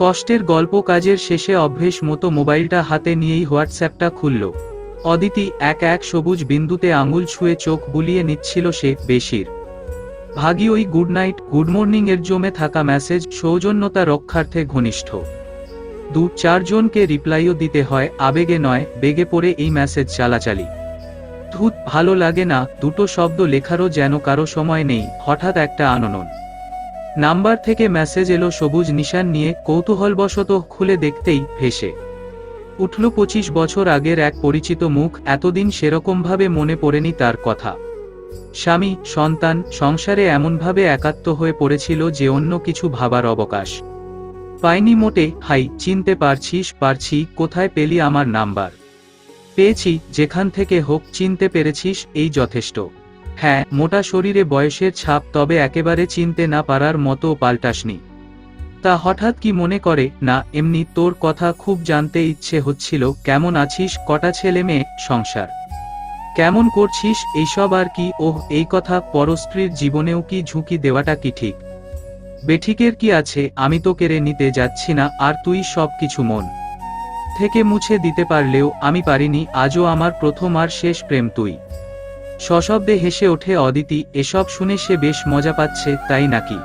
কষ্টের গল্প কাজের শেষে অভ্যেস মতো মোবাইলটা হাতে নিয়েই হোয়াটসঅ্যাপটা খুলল। অদিতি এক এক সবুজ বিন্দুতে আঙুল ছুঁয়ে চোখ বুলিয়ে নিচ্ছিল সে বেশির। ভাগী ওই গুড নাইট গুড মর্নিং এর জমে থাকা মেসেজ সৌজন্যতা রক্ষার্থে ঘনিষ্ঠ। দু চারজনকে রিপ্লাইও দিতে হয়, আবেগে নয়, বেগে পড়ে এই মেসেজ চালাচালি। ধুত, ভালো লাগে না, দুটো শব্দ লেখারও যেন কারও সময় নেই, হঠাৎ একটা আননন। নাম্বার থেকে মেসেজ এলো সবুজ নিশান নিয়ে কৌতূহলবশত খুলে দেখতেই ভেসে উঠল পঁচিশ বছর আগের এক পরিচিত মুখ, এতদিন সেরকমভাবে মনে পড়েনি তার কথা। স্বামী, সন্তান, সংসারে এমনভাবে একাত্ম হয়ে পড়েছিল যে অন্য কিছু ভাবার অবকাশ। পাইনি মোটে, হাই, চিনতে পারছিস, পারছি, কোথায় পেলি আমার নাম্বার? পেয়েছি, যেখান থেকে হোক, চিনতে পেরেছিস, এই যথেষ্ট। হ্যাঁ মোটা শরীরে বয়সের ছাপ তবে একেবারে চিনতে না পারার মতো পাল্টাসনি। তা হঠাৎ কি মনে করে? না, এমনি তোর কথা খুব জানতে ইচ্ছে হচ্ছিল, কেমন আছিস? কটা ছেলে মেয়ে? সংসার। কেমন করছিস? এইসব আর কি? ওহ, এই কথা পরস্ত্রীর জীবনেও কি ঝুঁকি দেওয়াটা কি ঠিক? বেঠিকের কি আছে? আমি তো কেড়ে নিতে যাচ্ছি না, আর তুই সব কিছু মন থেকে মুছে দিতে পারলেও আমি পারিনি, আজও আমার প্রথম আর শেষ প্রেম তুই। সশব্দে হেসে ওঠে অদিতি এসব শুনে সে বেশ মজা পাচ্ছে তাই নাকি?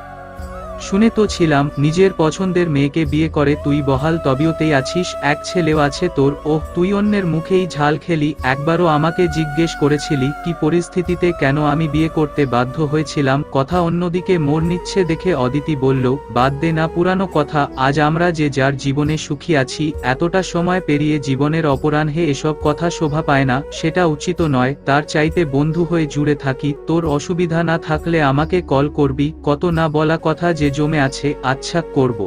শুনে তো ছিলাম, নিজের পছন্দের মেয়েকে বিয়ে করে তুই বহাল তবিয়তেই আছিস, এক ছেলেও আছে তোর, ওহ, তুই অন্যের মুখেই ঝাল খেলি, একবারও আমাকে জিজ্ঞেস করেছিলি, কি পরিস্থিতিতে কেন আমি বিয়ে করতে বাধ্য হয়েছিলাম, কথা অন্যদিকে মোড় নিচ্ছে দেখে অদিতি বলল, বাদ দে না পুরানো কথা, আজ আমরা যে যার জীবনে সুখী আছি, এতটা সময় পেরিয়ে জীবনের অপরাহ্নে এসব কথা শোভা পায় না, সেটা উচিত নয়, তার চাইতে বন্ধু হয়ে জুড়ে থাকি, তোর অসুবিধা না থাকলে আমাকে কল করবি, কত না বলা কথা যে জমে আছে আচ্ছা করব।